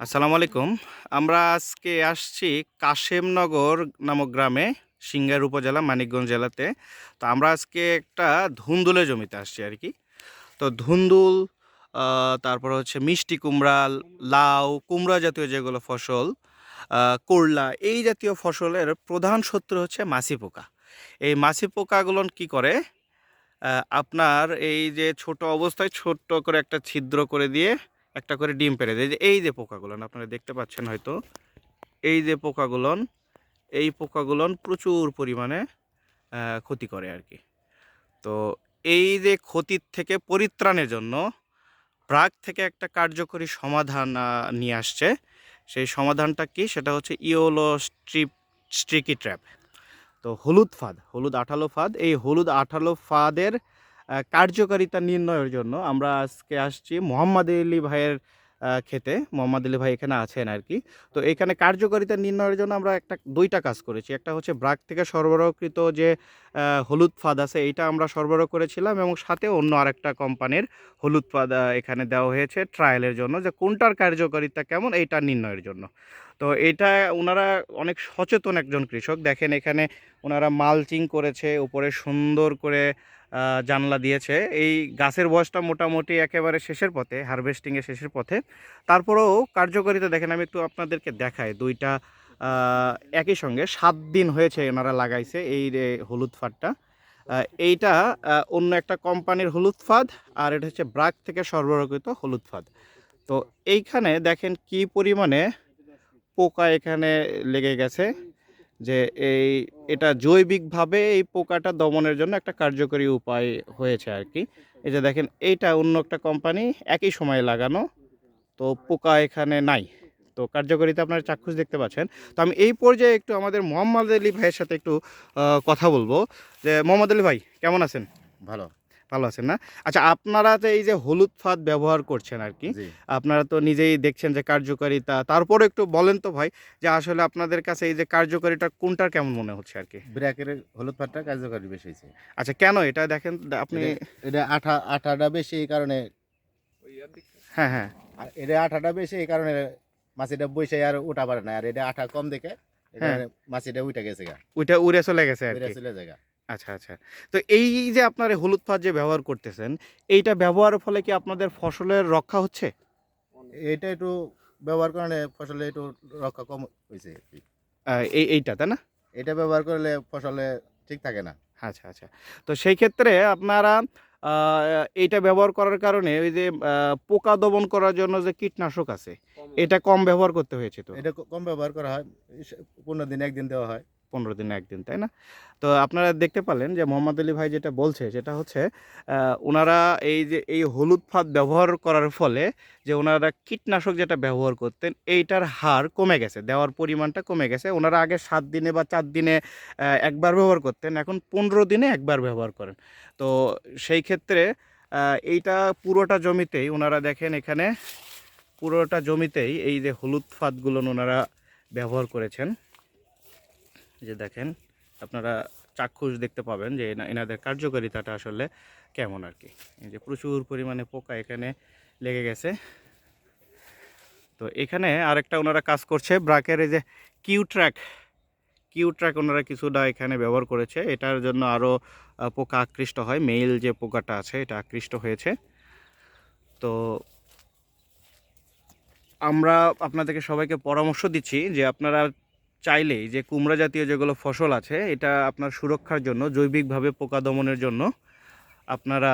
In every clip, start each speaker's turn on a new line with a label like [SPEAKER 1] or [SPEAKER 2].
[SPEAKER 1] আসসালামু আলাইকুম। আমরা আজকে আসছি কাশেমনগর নামক গ্রামে সিঙ্গার উপজেলা, মানিকগঞ্জ জেলাতে। তো আমরা আজকে একটা ধুন্দুলের জমিতে আসছি আর কি। তো ধুন্দুল তারপর হচ্ছে মিষ্টি কুমড়া, লাউ, কুমড়া জাতীয় যেগুলো ফসল করলা, এই জাতীয় ফসলের প্রধান শত্রু হচ্ছে মাছি পোকা। এই মাছি পোকাগুলো কি করে? আপনার এই যে ছোট অবস্থায় ছোট্ট করে একটা ছিদ্র করে দিয়ে একটা করে ডিম পেড়ে দেয়। এই যে এই যে পোকাগুলো আপনারা দেখতে পাচ্ছেন হয়তো, এই যে পোকাগুলন, এই পোকাগুলন প্রচুর পরিমাণে ক্ষতি করে আর কি তো এই যে ক্ষতির থেকে পরিত্রাণের জন্য প্রাগ থেকে একটা কার্যকরী সমাধান নিয়ে আসছে। সেই সমাধানটা কি? সেটা হচ্ছে ইওলো স্ট্রিপ, স্ট্রিকি ট্র্যাপ। তো হলুদ ফাঁদ, হলুদ আঠালো ফাঁদ, এই হলুদ আঠালো ফাঁদের কার্যকারিতা নির্ণয়ের জন্য আমরা আজকে আসছি মোহাম্মদ আলী ভাইয়ের খেতে। মোহাম্মদ আলী ভাই এখানে আছেন আর কি তো এখানে কার্যকারিতা নির্ণয়ের জন্য আমরা একটা, দুইটা কাজ করেছি। একটা হচ্ছে ব্রাক থেকে সরবরাহকৃত যে হলুদ ফাঁদ আছে, এইটা আমরা সরবরাহ করেছিলাম এবং সাথে অন্য আরেকটা কোম্পানির হলুদ ফাঁদ এখানে দেওয়া হয়েছে ট্রায়ালের জন্য যে কোনটার কার্যকারিতা কেমন এইটা নির্ণয়ের জন্য। তো এটা ওনারা অনেক সচেতন একজন কৃষক। দেখেন এখানে ওনারা মালচিং করেছে, উপরে সুন্দর করে জানলা দিয়েছে। এই গাছের বয়সটা মোটামুটি একেবারে শেষের পথে হারভেস্টিংয়ের শেষের পথে। তারপরেও কার্যকারিতা দেখেন, আমি একটু আপনাদেরকে দেখাই। দুইটা একই সঙ্গে সাত দিন হয়েছে এনারা লাগাইছে এই হলুদ ফাঁদটা। এইটা অন্য একটা কোম্পানির হলুদ ফাঁদ আর এটা হচ্ছে ব্রাক থেকে সরবরাহকৃত হলুদ ফাঁদ। তো এইখানে দেখেন কি পরিমাণে পোকা এখানে লেগে গেছে। যে এই এটা জৈবিকভাবে এই পোকাটা দমনের জন্য একটা কার্যকরী উপায় হয়েছে আর কি। এই যে দেখেন, এইটা অন্য একটা কোম্পানি একই সময়ে লাগানো, তো পোকা এখানে নাই। তো কার্যকারিতা আপনারা চাক্ষুষ দেখতে পাচ্ছেন। তো আমি এই পর্যায়ে একটু আমাদের মোহাম্মদ আলী ভাইয়ের সাথে একটু কথা বলব। যে মোহাম্মদ আলী ভাই, কেমন আছেন?
[SPEAKER 2] ভালো।
[SPEAKER 1] ভালো আছেন না? আচ্ছা আপনারা তো এই যে হলুদ ফাঁদ ব্যবহার করছেন আর কি আপনারা তো নিজেই দেখছেন যে কার্যকারিতা। তারপরে একটু বলেন তো ভাই যে আসলে আপনাদের কাছে এই যে কার্যকারিতা কোনটার কেমন মনে হচ্ছে আর কি
[SPEAKER 2] ব্র্যাকের হলুদ পাটটা কার্যকারী বেশি হয়েছে।
[SPEAKER 1] আচ্ছা কেন এটা দেখেন আপনি
[SPEAKER 2] এটা- আঠা আঠাটা বেশি এই কারণে
[SPEAKER 1] হ্যাঁ হ্যাঁ।
[SPEAKER 2] আর এটা আঠাটা বেশি এই কারণে মাছিটা বসে আর উঠা পারে না। আর এটা আঠা কম দেখে
[SPEAKER 1] হ্যাঁ।
[SPEAKER 2] মাছিটা উঠে গেছে গা।
[SPEAKER 1] ওইটা উড়ে চলে গেছে আর
[SPEAKER 2] উড়ে চলে জায়গা
[SPEAKER 1] আচ্ছা আচ্ছা। তো এই যে আপনার হলুদ ফাঁদ যে ব্যবহার করতেছেন এইটা ব্যবহারের ফলে কি আপনাদের ফসলের রক্ষা হচ্ছে?
[SPEAKER 2] এটা একটু ব্যবহার করলে ফসলে একটু রক্ষা কম হয়েছে
[SPEAKER 1] এই এইটা তাই না?
[SPEAKER 2] এটা ব্যবহার করলে ফসলে ঠিক থাকে না।
[SPEAKER 1] আচ্ছা আচ্ছা। তো সেই ক্ষেত্রে আপনারা এইটা ব্যবহার করার কারণে ওই যে পোকা দমন করার জন্য যে কীটনাশক আছে এটা কম ব্যবহার করতে হয়েছে তো?
[SPEAKER 2] এটা কম ব্যবহার করা হয়। পনেরো দিন একদিন দেওয়া হয়।
[SPEAKER 1] পনেরো দিনে একদিন, তাই না? তো আপনারা দেখতে পেলেন যে মোহাম্মদ আলী ভাই যেটা বলছে, সেটা হচ্ছে ওনারা এই যে, এই হলুদ ফাঁদ ব্যবহার করার ফলে যে ওনারা কীটনাশক যেটা ব্যবহার করতেন, এইটার হার কমে গেছে, দেওয়ার পরিমাণটা কমে গেছে। ওনারা আগে সাত দিনে বা চার দিনে একবার ব্যবহার করতেন, এখন পনেরো দিনে একবার ব্যবহার করেন। তো সেই ক্ষেত্রে এইটা পুরোটা জমিতেই ওনারা দেখেন এখানে, পুরোটা জমিতেই এই যে হলুদ ফাঁদগুলো ওনারা ব্যবহার করেছেন। যে দেখেন, আপনারা চাক্ষুষ দেখতে পাবেন যে এনা- এনাদের কার্যকারিতাটা আসলে কেমন আর কি। এই যে প্রচুর পরিমাণে পোকা এখানে লেগে গেছে। তো এখানে আরেকটা ওনারা কাজ করছে, ব্রাকের এই যে কিউ ট্র্যাক কিউ ট্র্যাক ওনারা কিছুটা এখানে ব্যবহার করেছে। এটার জন্য আরও পোকা আকৃষ্ট হয়। মেইল যে পোকাটা আছে, এটা আকৃষ্ট হয়েছে। তো আমরা আপনাদেরকে সবাইকে পরামর্শ দিচ্ছি যে আপনারা চাইলেই যে কুমড়া জাতীয় যেগুলো ফসল আছে, এটা আপনার সুরক্ষার জন্য, জৈবিকভাবে পোকা দমনের জন্য আপনারা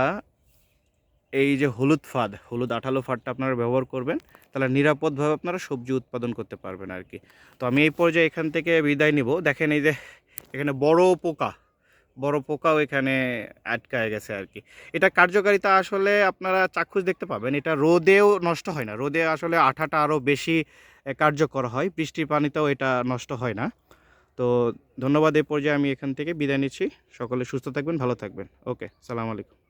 [SPEAKER 1] এই যে হলুদ ফাঁদ, হলুদ আঠালো ফাঁদটা আপনারা ব্যবহার করবেন। তাহলে নিরাপদভাবে আপনারা সবজি উৎপাদন করতে পারবেন আর কি। তো আমি এই পর্যায়ে এখান থেকে বিদায় নিব। দেখেন এই যে এখানে বড় পোকা, বড় পোকাও এখানে আটকায় গেছে আর কি। এটা কার্যকারিতা আসলে আপনারা চাক্ষুষ দেখতে পাবেন। এটা রোদেও নষ্ট হয় না। রোদে আসলে আঠাটা আরও বেশি কার্যকর হয়। বৃষ্টির পানিতেও এটা নষ্ট হয় না। তো ধন্যবাদ এ পর্যায়ে আমি এখান থেকে বিদায় নিচ্ছি। সকলে সুস্থ থাকবেন, ভালো থাকবেন। ওকে, সালাম আলাইকুম।